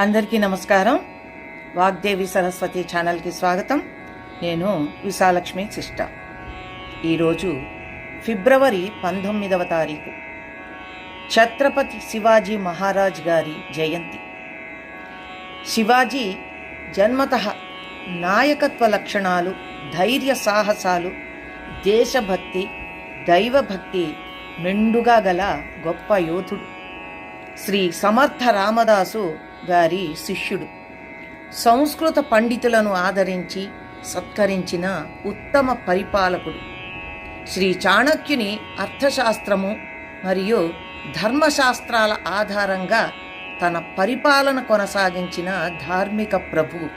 అందరికీ నమస్కారం. వాగ్దేవి సరస్వతి ఛానల్కి స్వాగతం. నేను విశాలక్ష్మి శిష్ట. ఈరోజు ఫిబ్రవరి పంతొమ్మిదవ తారీఖు. ఛత్రపతి శివాజీ మహారాజ్ గారి జయంతి. శివాజీ జన్మత నాయకత్వ లక్షణాలు ధైర్య సాహసాలు దేశభక్తి దైవభక్తి మెండుగా గల గొప్ప యోధుడు. శ్రీ సమర్థ రామదాసు గారి శిష్యుడు. సంస్కృత పండితులను ఆదరించి సత్కరించిన ఉత్తమ పరిపాలకుడు. శ్రీ చాణక్యుని అర్థశాస్త్రము మరియు ధర్మశాస్త్రాల ఆధారంగా తన పరిపాలన కొనసాగించిన ధార్మిక ప్రభువు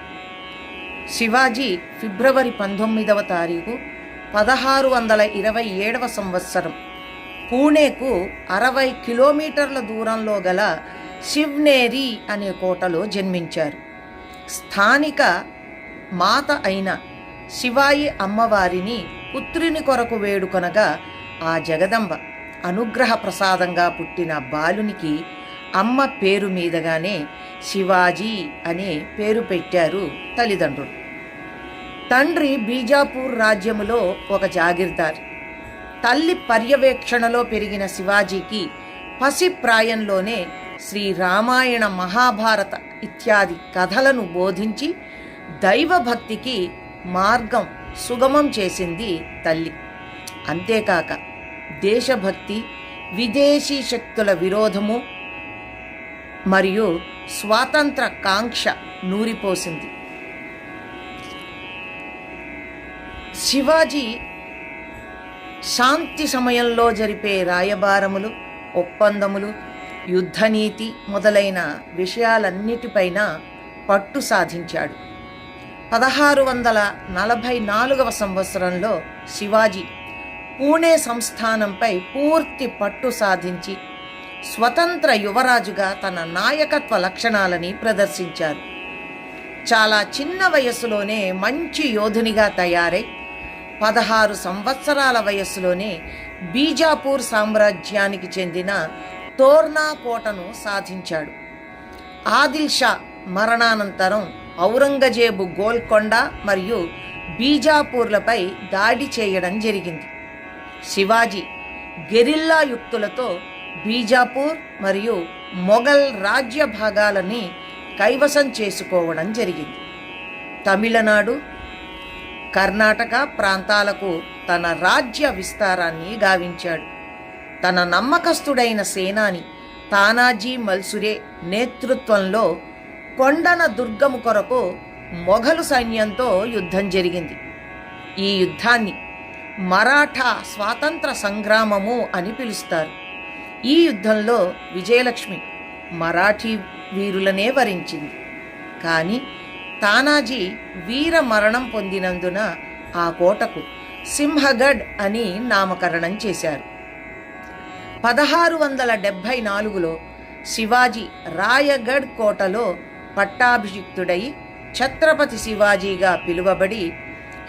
శివాజీ ఫిబ్రవరి పంతొమ్మిదవ తారీఖు పదహారు వందల ఇరవై ఏడవ సంవత్సరం. పూణేకు అరవై కిలోమీటర్ల దూరంలో గల శివ్నేరి అనే కోటలో జన్మించారు. స్థానిక మాత అయిన శివాయి అమ్మవారిని పుత్రిని కొరకు వేడుకొనగా ఆ జగదంబ అనుగ్రహ ప్రసాదంగా పుట్టిన బాలునికి అమ్మ పేరు మీదగానే శివాజీ అనే పేరు పెట్టారు తల్లిదండ్రులు. తండ్రి బీజాపూర్ రాజ్యములో ఒక జాగీర్దార్. తల్లి పర్యవేక్షణలో పెరిగిన శివాజీకి పసి ప్రాయంలోనే శ్రీ రామాయణ మహాభారత ఇత్యాది కథలను బోధించి దైవభక్తికి మార్గం సుగమం చేసింది తల్లి. అంతేకాక దేశభక్తి విదేశీ శక్తుల విరోధము మరియు స్వాతంత్ర కాంక్ష నూరిపోసింది. శివాజీ శాంతి సమయంలో జరిపే రాయబారములు ఒప్పందములు యుద్ధనీతి మొదలైన విషయాలన్నిటిపైన పట్టు సాధించాడు. పదహారు వందల నలభై నాలుగవ సంవత్సరంలో శివాజీ పూణే సంస్థానంపై పూర్తి పట్టు సాధించి స్వతంత్ర యువరాజుగా తన నాయకత్వ లక్షణాలని ప్రదర్శించారు. చాలా చిన్న వయస్సులోనే మంచి యోధునిగా తయారై పదహారు సంవత్సరాల వయస్సులోనే బీజాపూర్ సామ్రాజ్యానికి చెందిన తోర్నా కోటను సాధించాడు. ఆదిల్ షా మరణానంతరం ఔరంగజేబు గోల్కొండ మరియు బీజాపూర్లపై దాడి చేయడం జరిగింది. శివాజీ గెరిల్లా యుక్తులతో బీజాపూర్ మరియు మొఘల్ రాజ్య భాగాలని కైవసం చేసుకోవడం జరిగింది. తమిళనాడు కర్ణాటక ప్రాంతాలకు తన రాజ్య విస్తారాన్ని గావించాడు. తన నమ్మకస్తుడైన సేనాని తానాజీ మల్సురే నేతృత్వంలో కొండన దుర్గము కొరకు మొఘలు సైన్యంతో యుద్ధం జరిగింది. ఈ యుద్ధాన్ని మరాఠా స్వాతంత్ర సంగ్రామము అని పిలుస్తారు. ఈ యుద్ధంలో విజయలక్ష్మి మరాఠీ వీరులనే వరించింది. కానీ తానాజీ వీర మరణం పొందినందున ఆ కోటకు సింహగఢ్ అని నామకరణం చేశారు. పదహారు వందల డెబ్భై నాలుగులో శివాజీ రాయగఢ్ కోటలో పట్టాభిషిక్తుడై ఛత్రపతి శివాజీగా పిలువబడి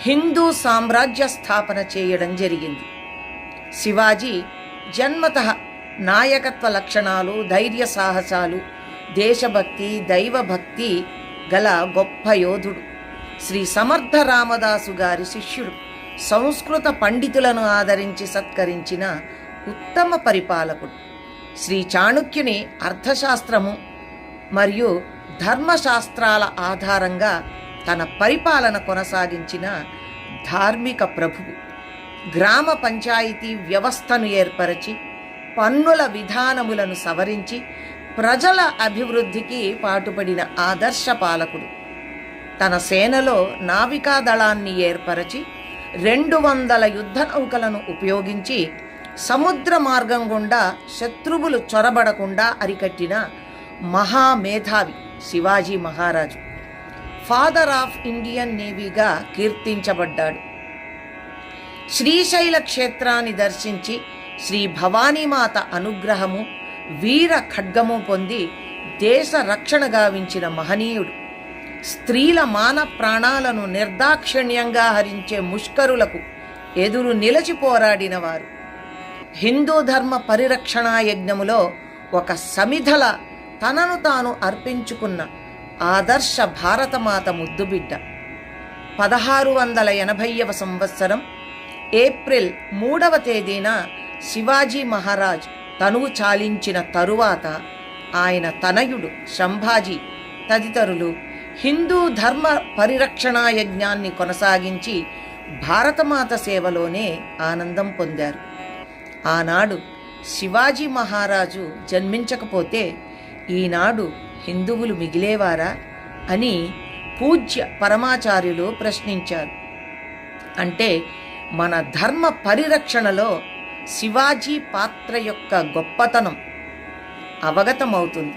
హిందూ సామ్రాజ్య స్థాపన చేయడం జరిగింది. శివాజీ జన్మత నాయకత్వ లక్షణాలు ధైర్య సాహసాలు దేశభక్తి దైవభక్తి గల గొప్ప యోధుడు. శ్రీ సమర్థ రామదాసు గారి శిష్యుడు. సంస్కృత పండితులను ఆదరించి సత్కరించిన ఉత్తమ పరిపాలకుడు. శ్రీ చాణుక్యుని అర్థశాస్త్రము మరియు ధర్మశాస్త్రాల ఆధారంగా తన పరిపాలన కొనసాగించిన ధార్మిక ప్రభువు. గ్రామ పంచాయతీ వ్యవస్థను ఏర్పరచి పన్నుల విధానములను సవరించి ప్రజల అభివృద్ధికి పాటుపడిన ఆదర్శ పాలకుడు. తన సేనలో నావికా దళాన్ని ఏర్పరచి రెండు వందల యుద్ధ నౌకలను ఉపయోగించి సముద్ర మార్గం గుండా శత్రువులు చొరబడకుండా అరికట్టిన మహామేధావి శివాజీ మహారాజు. ఫాదర్ ఆఫ్ ఇండియన్ నేవీగా కీర్తించబడ్డాడు. శ్రీశైల క్షేత్రాన్ని దర్శించి శ్రీ భవానీమాత అనుగ్రహము వీర ఖడ్గము పొంది దేశ రక్షణ గావించిన మహనీయుడు. స్త్రీల మాన ప్రాణాలను నిర్దాక్షిణ్యంగా హరించే ముష్కరులకు ఎదురు నిలచి పోరాడినవారు. హిందూ ధర్మ పరిరక్షణా యజ్ఞములో ఒక సమిధల తనను తాను అర్పించుకున్న ఆదర్శ భారతమాత ముద్దుబిడ్డ. పదహారు వందల ఎనభైవ సంవత్సరం ఏప్రిల్ మూడవ తేదీన శివాజీ మహారాజ్ తనువు చాలించిన తరువాత ఆయన తనయుడు శంభాజీ తదితరులు హిందూ ధర్మ పరిరక్షణా యజ్ఞాన్ని కొనసాగించి భారతమాత సేవలోనే ఆనందం పొందారు. ఆనాడు శివాజీ మహారాజు జన్మించకపోతే ఈనాడు హిందువులు మిగిలేవారా అని పూజ్య పరమాచార్యులు ప్రశ్నించారు. అంటే మన ధర్మ పరిరక్షణలో శివాజీ పాత్ర యొక్క గొప్పతనం అవగతమవుతుంది.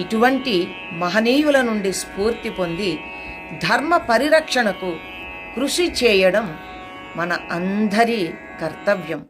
ఇటువంటి మహనీయుల నుండి స్ఫూర్తి పొంది ధర్మ పరిరక్షణకు కృషి చేయడం మన అందరి కర్తవ్యం.